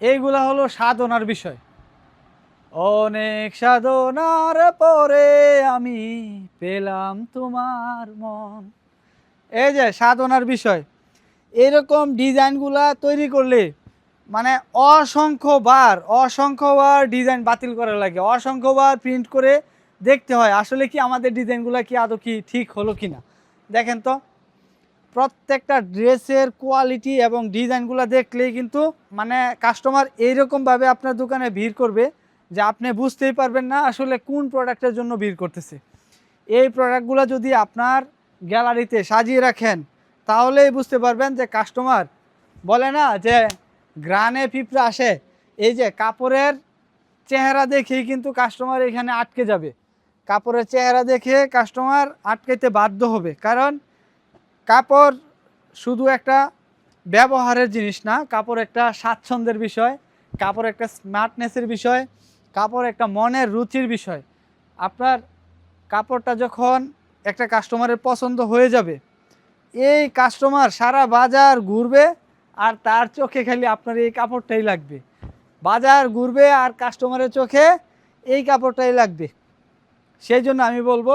এইগুলা হলো সাধনার বিষয়। অনেক সাধনার পরে আমি পেলাম তোমার মন। এই যে সাধনার বিষয়, এরকম ডিজাইনগুলা তৈরি করলে মানে অসংখ্যবার অসংখ্যবার ডিজাইন বাতিল করা লাগে, অসংখ্যবার প্রিন্ট করে দেখতে হয়, আসলে কি আমাদের ডিজাইনগুলো কি আদৌ কি ঠিক হলো কি না দেখেন তো প্রত্যেকটা ড্রেসের কোয়ালিটি এবং ডিজাইনগুলো দেখলেই কিন্তু মানে কাস্টমার এইরকমভাবে আপনার দোকানে ভিড় করবে যে আপনি বুঝতেই পারবেন না আসলে কোন প্রোডাক্টের জন্য ভিড় করতেছে। এই প্রোডাক্টগুলো যদি আপনার গ্যালারিতে সাজিয়ে রাখেন, তাহলেই বুঝতে পারবেন যে কাস্টমার বলে না যে গ্রানে পিঁপড়া আসে। এই যে কাপড়ের চেহারা দেখেই কিন্তু কাস্টমার এখানে আটকে যাবে। কাপড়ের চেহারা দেখে কাস্টমার আটকেতে বাধ্য হবে। কারণ কাপড় শুধু একটা ব্যবহারের জিনিস না, কাপড় একটা স্বাচ্ছন্দ্যের বিষয়, কাপড় একটা স্মার্টনেসের বিষয়, কাপড় একটা মনের রুচির বিষয়। আপনার কাপড়টা যখন একটা কাস্টমারের পছন্দ হয়ে যাবে, এই কাস্টমার সারা বাজার ঘুরবে আর তার চোখে খালি আপনার এই কাপড়টাই লাগবে। বাজার ঘুরবে আর কাস্টমারের চোখে এই কাপড়টাই লাগবে। সেই জন্য আমি বলব,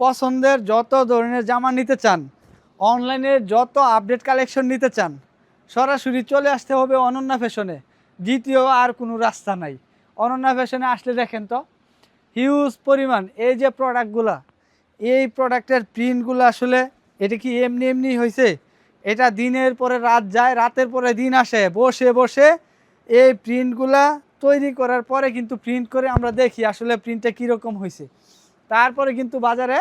পছন্দের যত ধরনের জামা নিতে চান অনলাইনের যত আপডেট কালেকশন নিতে চান, সরাসরি চলে আসতে হবে অনন্যা ফ্যাশনে দ্বিতীয় আর কোনো রাস্তা নাই। অনন্যা ফ্যাশনে আসলে দেখেন তো হিউজ পরিমাণ। এই যে প্রোডাক্টগুলা এই প্রোডাক্টের প্রিন্টগুলো আসলে এটা কি এমনি এমনি হয়েছে এটা দিনের পরে রাত যায়, রাতের পরে দিন আসে। বসে বসে এই প্রিন্টগুলা তৈরি করার পরে কিন্তু প্রিন্ট করে আমরা দেখি আসলে প্রিন্টটা কীরকম হয়েছে তারপরে কিন্তু বাজারে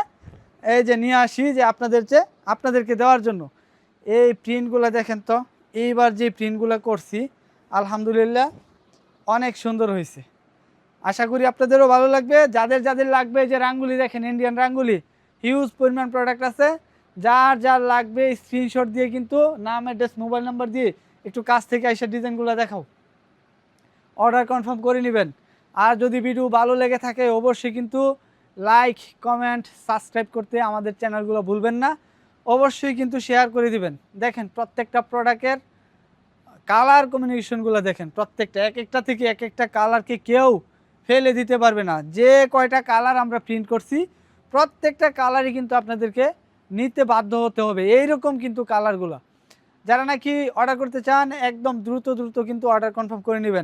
এই যে নিয়ে আসি যে আপনাদের যে আপনাদেরকে দেওয়ার জন্য। এই প্রিন্টগুলো দেখেন তো, এইবার যে প্রিন্টগুলো করছি, আলহামদুলিল্লাহ অনেক সুন্দর হয়েছে। আশা করি আপনাদেরও ভালো লাগবে। যাদের যাদের লাগবে যে রাঙ্গুলি দেখেন ইন্ডিয়ান রাঙ্গুলি হিউজ পরিমাণ প্রোডাক্ট আছে। যার যার লাগবে স্ক্রিনশট দিয়ে কিন্তু, নাম অ্যাড্রেস মোবাইল নাম্বার দিয়ে একটু কাছ থেকে এসে ডিজাইনগুলো দেখাও। অর্ডার কনফার্ম করে নেবেন। আর যদি ভিডিও ভালো লেগে থাকে, অবশ্যই কিন্তু লাইক কমেন্ট সাবস্ক্রাইব করতে আমাদের চ্যানেলগুলো ভুলবেন না। অবশ্যই কিন্তু শেয়ার করে দিবেন। দেখেন, প্রত্যেকটা প্রোডাক্টের কালার কমিউনিকেশনগুলো দেখেন। প্রত্যেকটা, এক একটা থেকে এক একটা কালারকে কেউ ফেলে দিতে পারবে না। যে কয়টা কালার আমরা প্রিন্ট করছি, প্রত্যেকটা কালারই কিন্তু আপনাদেরকে নিতে বাধ্য হতে হবে। এই রকম কিন্তু কালারগুলো যারা নাকি অর্ডার করতে চান, একদম দ্রুত দ্রুত কিন্তু অর্ডার কনফার্ম করে নেবেন।